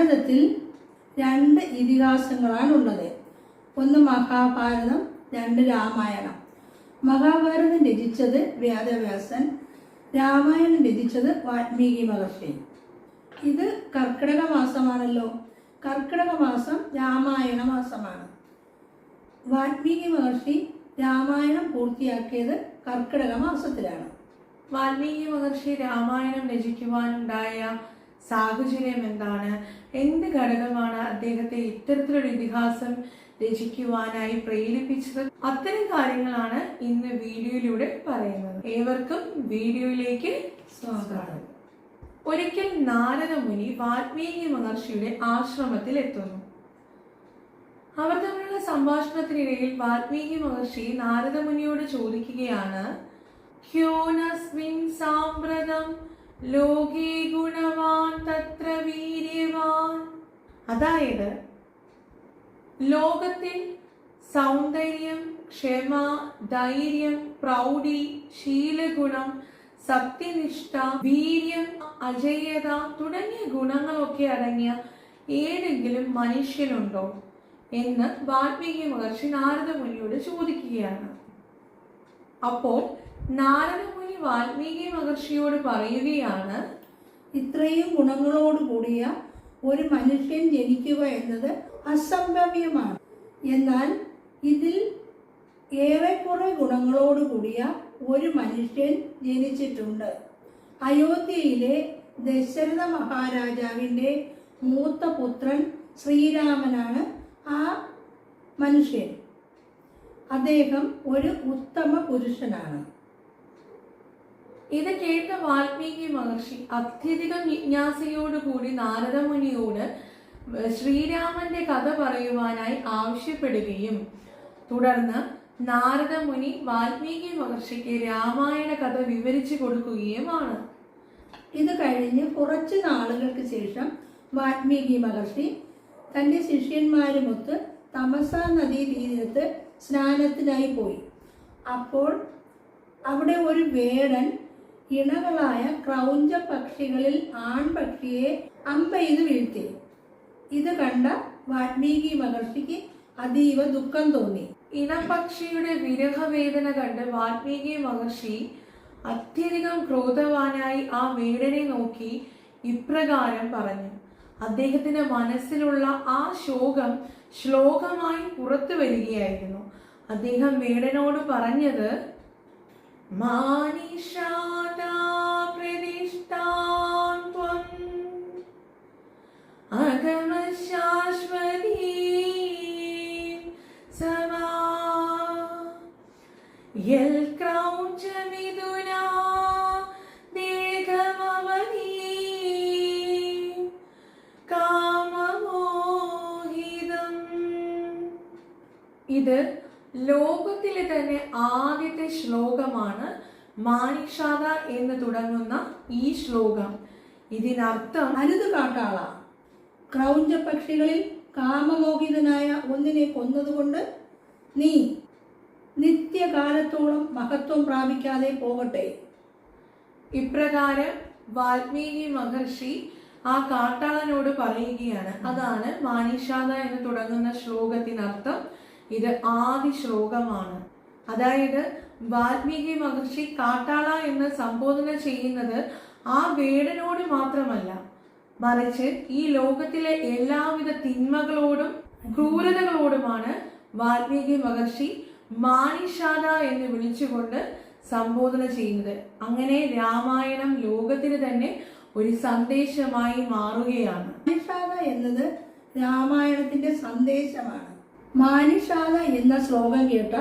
ഭാരതത്തിൽ രണ്ട് ഇതിഹാസങ്ങളാണ് ഉള്ളത്. ഒന്ന് മഹാഭാരതം രണ്ട് രാമായണം. മഹാഭാരതം രചിച്ചത് വേദവ്യാസൻ രാമായണം രചിച്ചത് വാൽമീകി മഹർഷി. ഇത് കർക്കിടക മാസമാണല്ലോ. കർക്കിടക മാസം രാമായണ മാസമാണ്. വാൽമീകി മഹർഷി രാമായണം പൂർത്തിയാക്കിയത് കർക്കിടക മാസത്തിലാണ്. വാൽമീകി മഹർഷി രാമായണം രചിക്കുവാനുണ്ടായ സാഹചര്യം എന്താണ്? എന്ത് ഘടകമാണ് അദ്ദേഹത്തെ ഇത്തരത്തിലൊരു ഇതിഹാസം രചിക്കുവാനായി പ്രേരിപ്പിച്ചത്? അത്തരം കാര്യങ്ങളാണ് ഇന്ന് വീഡിയോയിലൂടെ പറയുന്നത്. ഏവർക്കും വീഡിയോയിലേക്ക് സ്വാഗതം. ഒരിക്കൽ നാരദ മുനി വാൽമീകി മഹർഷിയുടെ ആശ്രമത്തിൽ എത്തുന്നു. അവർ തമ്മിലുള്ള സംഭാഷണത്തിനിടയിൽ വാൽമീകി മഹർഷി നാരദ മുനിയോട് ചോദിക്കുകയാണ് ഹ്യോനസ്മിൻ സാമ്പ്രതം ലോകേ ഗുണവാൻ തത്ര വീര്യവാൻ അതായത് ലോകത്തിൽ സൗന്ദര്യം ക്ഷമ ധൈര്യം പ്രൗഢി ശീലഗുണം സത്യനിഷ്ഠ വീര്യം അജയ്യത തുടങ്ങിയ ഗുണങ്ങളൊക്കെ അടങ്ങിയ ഏതെങ്കിലും മനുഷ്യനുണ്ടോ എന്ന് വാൽമീകി മഹർഷി നാരദമുനിയോട് ചോദിക്കുകയാണ്. അപ്പോൾ നാരദമുനി വാൽമീകി മഹർഷിയോട് പറയുകയാണ് ഇത്രയും ഗുണങ്ങളോട് കൂടിയ ഒരു മനുഷ്യൻ ജനിക്കുക എന്നത് അസംഭവ്യമാണ്. എന്നാൽ ഇതിൽ ഏറെക്കുറെ ഗുണങ്ങളോട് കൂടിയ ഒരു മനുഷ്യൻ ജനിച്ചിട്ടുണ്ട്. അയോധ്യയിലെ ദശരഥ മഹാരാജാവിന്റെ മൂത്ത പുത്രൻ ശ്രീരാമനാണ് ആ മനുഷ്യൻ. അദ്ദേഹം ഒരു ഉത്തമ പുരുഷനാണ്. ഇത് കേട്ട വാൽമീകി മഹർഷി അത്യധികം ജിജ്ഞാസയോടുകൂടി നാരദമുനിയോട് ശ്രീരാമന്റെ കഥ പറയുവാനായി ആവശ്യപ്പെടുകയും. തുടർന്ന് നാരദമുനി വാൽമീകി മഹർഷിക്ക് രാമായണ കഥ വിവരിച്ചു കൊടുക്കുകയുമാണ്. ഇത് കഴിഞ്ഞ് കുറച്ച് നാളുകൾക്ക് ശേഷം വാൽമീകി മഹർഷി തന്റെ ശിഷ്യന്മാരുമൊത്ത് തമസ നദീ തീരത്ത് സ്നാനത്തിനായി പോയി. അപ്പോൾ അവിടെ ഒരു വേടൻ ഇണകളായ ക്രൗഞ്ച പക്ഷികളിൽ ആൺപക്ഷിയെ അമ്പെയ്ത് വീഴ്ത്തി. ഇത് കണ്ട വാൽമീകി മഹർഷിക്ക് അതീവ ദുഃഖം തോന്നി. ഇണപക്ഷിയുടെ വിരഹവേദന കണ്ട് വാൽമീകി മഹർഷി അത്യധികം ക്രോധവാനായി ആ വീടനെ നോക്കി ഇപ്രകാരം പറഞ്ഞു. അദ്ദേഹത്തിന്റെ മനസ്സിലുള്ള ആ ശോകം ശ്ലോകമായി പുറത്തു വരികയായിരുന്നു. അദ്ദേഹം വീടനോട് പറഞ്ഞത് മാനിഷാദാ പ്രതിഷ്ഠാൻ ത്വം. അഗമശാശ്വതീം സമാ. യൽ ദേഹമവനീ കാമമോഹിതം. ഇത് ലോകത്തിലെ തന്നെ ആദ്യത്തെ ശ്ലോകമാണ് മാണിഷാദ എന്ന് തുടങ്ങുന്ന ഈ ശ്ലോകം. ഇതിനർത്ഥം അരുത് കാട്ടാള. ക്രൗഞ്ച പക്ഷികളിൽ കാമമോഹിതനായ ഒന്നിനെ കൊന്നതുകൊണ്ട് നീ നിത്യകാലത്തോളം മഹത്വം പ്രാപിക്കാതെ പോകട്ടെ. ഇപ്രകാരം വാൽമീകി മഹർഷി ആ കാട്ടാളനോട് പറയുകയാണ്. അതാണ് മാണിഷാദ എന്ന് തുടങ്ങുന്ന ശ്ലോകത്തിനർത്ഥം ഇത് ആദി ശ്ലോകമാണ്. അതായത് വാൽമീകി മഹർഷി കാട്ടാള എന്ന് സംബോധന ചെയ്യുന്നത് ആ വേടനോട് മാത്രമല്ല മറിച്ച് ഈ ലോകത്തിലെ എല്ലാവിധ തിന്മകളോടും ക്രൂരതകളോടുമാണ് വാൽമീകി മഹർഷി മാനിഷാദ എന്ന് വിളിച്ചുകൊണ്ട് സംബോധന ചെയ്യുന്നത്. അങ്ങനെ രാമായണം ലോകത്തിന് തന്നെ ഒരു സന്ദേശമായി മാറുകയാണ്. മാനിഷാദ എന്നത് രാമായണത്തിന്റെ സന്ദേശമാണ്. മാനിഷാദ എന്ന ശ്ലോകം കേട്ട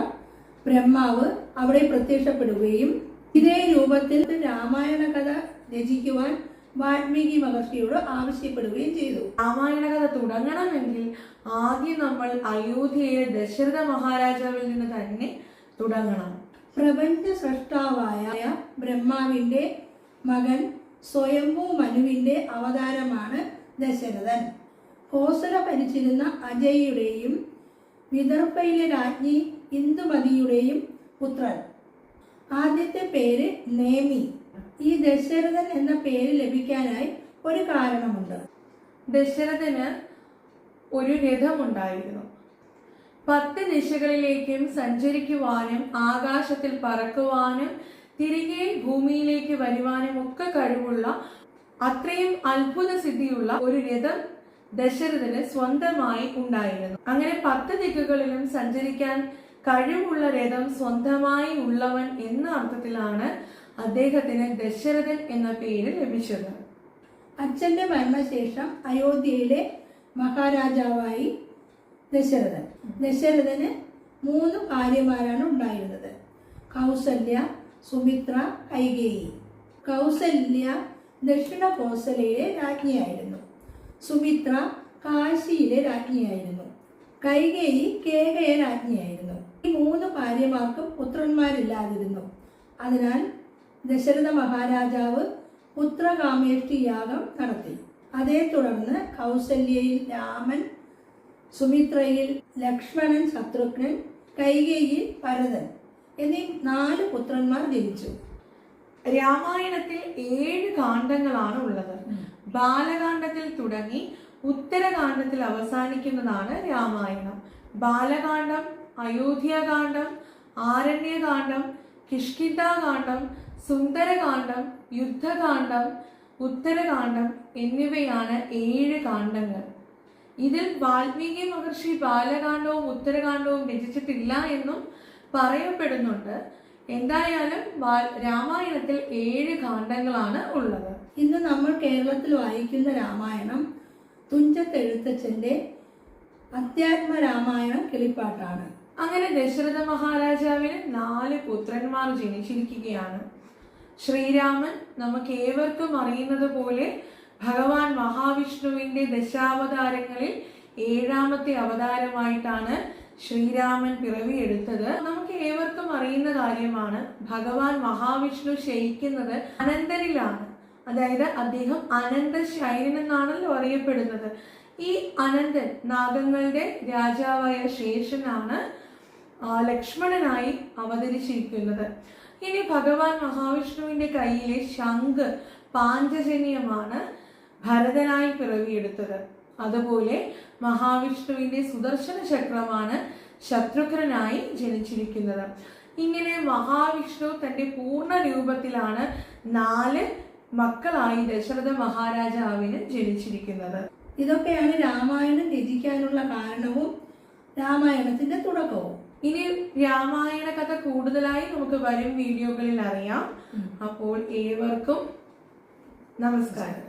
ബ്രഹ്മാവ് അവിടെ പ്രത്യക്ഷപ്പെടുകയും ഇതേ രൂപത്തിൽ രാമായണ കഥ രചിക്കുവാൻ വാൽമീകി മഹർഷിയോട് ആവശ്യപ്പെടുകയും ചെയ്തു. രാമായണ കഥ തുടങ്ങണമെങ്കിൽ ആദ്യം നമ്മൾ അയോധ്യയിലെ ദശരഥ മഹാരാജാവിൽ നിന്ന് തന്നെ തുടങ്ങണം. പ്രപഞ്ച സൃഷ്ടാവായ ബ്രഹ്മാവിന്റെ മകൻ സ്വയംഭൂ മനുവിന്റെ അവതാരമാണ് ദശരഥൻ. കോസല ഭരിച്ചിരുന്ന അജയുടെയും വിദർഭയിലെ രാജ്ഞി ഇന്ദുമതിയുടെയും പുത്രൻ. ആദ്യത്തെ പേര് നേമി. ഈ ദശരഥൻ എന്ന പേര് ലഭിക്കാനായി ഒരു കാരണമുണ്ട്. ദശരഥന് ഒരു രഥമുണ്ടായിരുന്നു. പത്ത് ദിശകളിലേക്കും സഞ്ചരിക്കുവാനും ആകാശത്തിൽ പറക്കുവാനും തിരികെ ഭൂമിയിലേക്ക് വരുവാനും ഒക്കെ കഴിവുള്ള അത്രയും അത്ഭുത സിദ്ധിയുള്ള ഒരു രഥം ദശരഥന് സ്വന്തമായി ഉണ്ടായിരുന്നു. അങ്ങനെ പത്ത് ദിക്കുകളിലും സഞ്ചരിക്കാൻ കഴിവുള്ള രഥം സ്വന്തമായി ഉള്ളവൻ എന്ന അർത്ഥത്തിലാണ് അദ്ദേഹത്തിന് ദശരഥൻ എന്ന പേര് ലഭിച്ചത്. അച്ഛന്റെ മരണശേഷം അയോധ്യയിലെ മഹാരാജാവായി ദശരഥൻ. ദശരഥന് മൂന്ന് ഭാര്യമാരാണ് ഉണ്ടായിരുന്നത്. കൗസല്യ സുമിത്ര കൈകേയി. കൗസല്യ ദക്ഷിണ കോസലയിലെ രാജ്ഞിയായിരുന്നു. സുമിത്ര കാശിയിലെ രാജ്ഞിയായിരുന്നു. കൈകേയി കേകയ രാജ്ഞിയായിരുന്നു. ഈ മൂന്ന് ഭാര്യമാർക്കും പുത്രന്മാരില്ലാതിരുന്നു. അതിനാൽ ദശരഥ മഹാരാജാവ് പുത്രകാമേഷ്ടി യാഗം നടത്തി. അതേ തുടർന്ന് കൗസല്യയിൽ രാമൻ സുമിത്രയിൽ ലക്ഷ്മണൻ ശത്രുഘ്നൻ കൈകേയിൽ ഭരതൻ എന്നീ നാല് പുത്രന്മാർ ജനിച്ചു. രാമായണത്തിൽ ഏഴ് കാണ്ഡങ്ങളാണ് ഉള്ളത് ബാലകാണ്ഡത്തിൽ തുടങ്ങി ഉത്തരകാണ്ഡത്തിൽ അവസാനിക്കുന്നതാണ് രാമായണം. ബാലകാണ്ഡം അയോധ്യകാന്ഡം ആരണ്യകാന്ഡം കിഷ്കിന്ധാകാന്ഡം സുന്ദരകാന്ഡം യുദ്ധകാന്ഡം ഉത്തരകാന്ഡം എന്നിവയാണ് ഏഴ് കാണ്ഡങ്ങൾ. ഇതിൽ വാൽമീകി മഹർഷി ബാലകാന്ഡവും ഉത്തരകാന്ഡവും രചിച്ചിട്ടില്ല എന്നും പറയപ്പെടുന്നുണ്ട്. എന്തായാലും രാമായണത്തിൽ ഏഴ് കാണ്ഡങ്ങളാണ് ഉള്ളത്. ഇന്ന് നമ്മൾ കേരളത്തിൽ വായിക്കുന്ന രാമായണം തുഞ്ചത്തെഴുത്തച്ഛന്റെ അധ്യാത്മ രാമായണം കിളിപ്പാട്ടാണ്. അങ്ങനെ ദശരഥ മഹാരാജാവിന് നാല് പുത്രന്മാർ ജനിച്ചിരിക്കുകയാണ്. ശ്രീരാമൻ നമുക്ക് ഏവർക്കും അറിയുന്നത് പോലെ ഭഗവാൻ മഹാവിഷ്ണുവിന്റെ ദശാവതാരങ്ങളിൽ ഏഴാമത്തെ അവതാരമായിട്ടാണ് ശ്രീരാമൻ പിറവിയെടുത്തത്. നമുക്ക് ഏവർക്കും അറിയുന്ന കാര്യമാണ് ഭഗവാൻ മഹാവിഷ്ണു ശയിക്കുന്നത് അനന്തരിലാണ്. അതായത് അദ്ദേഹം അനന്ത ശൈനൻ എന്നാണല്ലോ അറിയപ്പെടുന്നത്. ഈ അനന്തൻ നാഗങ്ങളുടെ രാജാവായ ശേഷനാണ് ലക്ഷ്മണനായി അവതരിച്ചിരിക്കുന്നത്. ഇനി ഭഗവാൻ മഹാവിഷ്ണുവിന്റെ കയ്യിലെ ശംഖ് പാഞ്ചജന്യമാണ് ഭരതനായി പിറവിയെടുത്തത്. അതുപോലെ മഹാവിഷ്ണുവിന്റെ സുദർശന ചക്രമാണ് ശത്രുഘ്നായി ജനിച്ചിരിക്കുന്നത്. ഇങ്ങനെ മഹാവിഷ്ണു തന്റെ പൂർണ രൂപത്തിലാണ് നാല് മക്കളായി ദശരഥ മഹാരാജാവിന് ജനിച്ചിരിക്കുന്നത്. ഇതൊക്കെയാണ് രാമായണം രചിക്കാനുള്ള കാരണവും രാമായണത്തിന്റെ തുടക്കവും. ഇനി രാമായണ കഥ കൂടുതലായി നമുക്ക് വരും വീഡിയോകളിൽ അറിയാം. അപ്പോൾ ഏവർക്കും നമസ്കാരം.